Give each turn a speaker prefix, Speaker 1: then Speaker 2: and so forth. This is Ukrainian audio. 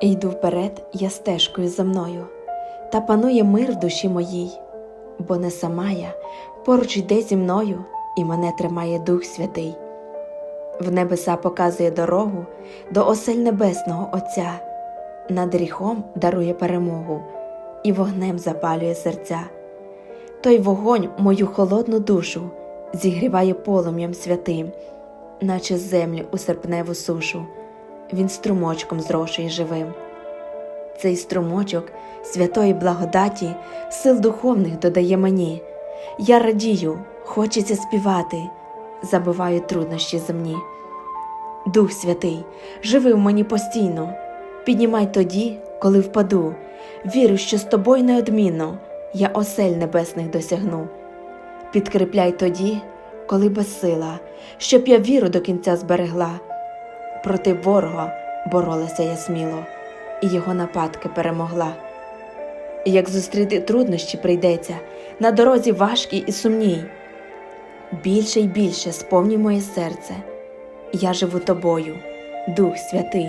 Speaker 1: Йду вперед, я стежкою за мною, та панує мир в душі моїй, бо не сама я поруч йде зі мною, і мене тримає Дух Святий. В небеса показує дорогу до осель Небесного Отця, над гріхом дарує перемогу і вогнем запалює серця. Той вогонь мою холодну душу зігріває полум'ям святим, наче землю у серпневу сушу, він струмочком зрошує живим. Цей струмочок святої благодаті, сил духовних додає мені. Я радію, хочеться співати, забиваю труднощі земні. Дух Святий, живи в мені постійно, піднімай тоді, коли впаду. Вірю, що з тобою неодмінно я осель небесних досягну. Підкріпляй тоді, коли безсила, щоб я віру до кінця зберегла. Проти ворога боролася я сміло, і його нападки перемогла. Як зустріти труднощі прийдеться на дорозі важкій і сумній. Більше й більше сповні моє серце, я живу тобою, Дух Святий.